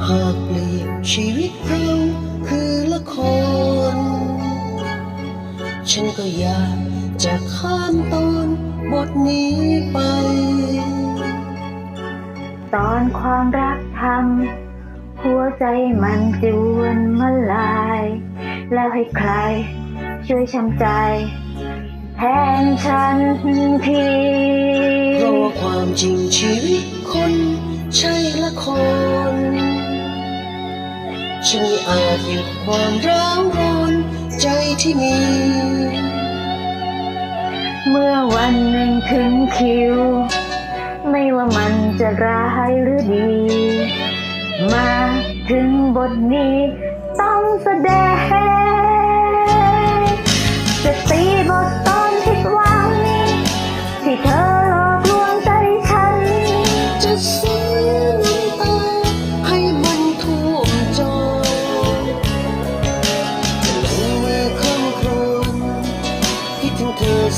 บชีวิตเราคือละคร ฉันก็อยากจะข้ามตอนบทนี้ไป ตอนความรักทำหัวใจมันจวนมาลาย แล้วให้ใครช่วยช้ำใจ แทนฉันทีเพราะว่าความจริงชีวิตคนใช่ละคร ฉันม่อาจหยุดความร้าวรนใจที่มี เมื่อวันหนึ่งถึงคิว ไม่ว่ามันจะร้ายหรือดี มาถึงบทนี้ต้องแสดง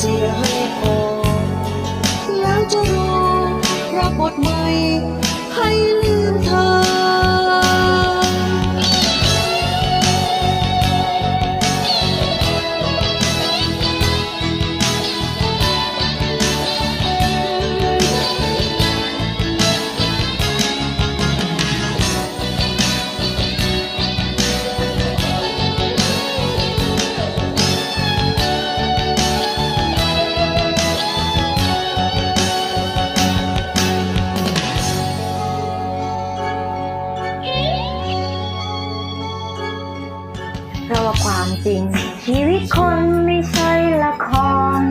สียให้พอ แล้วจะรอรับบทใหม่ให้ลืมเธอ ความจริง ชีวิตคนไม่ใช่ละคร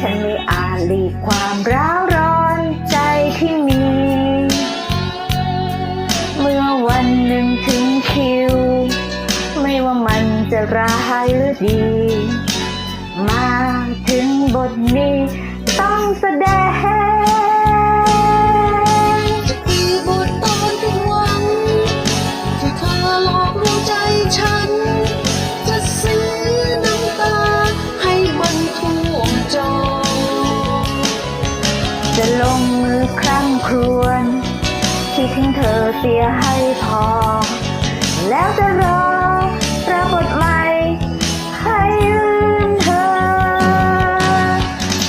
ฉันไม่อาจหลีกความร้าวร้อนใจที่มี เมื่อวันหนึ่งถึงคิว ไม่ว่ามันจะร้ายหรือดี มาถึงบทนี้ต้องแสดง จะลงมือครั้งครวญที่ทิ้งเธอเสียให้พอ แล้วจะรอปรากฏใหม่ให้ยืนเธอ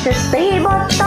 จะตีบท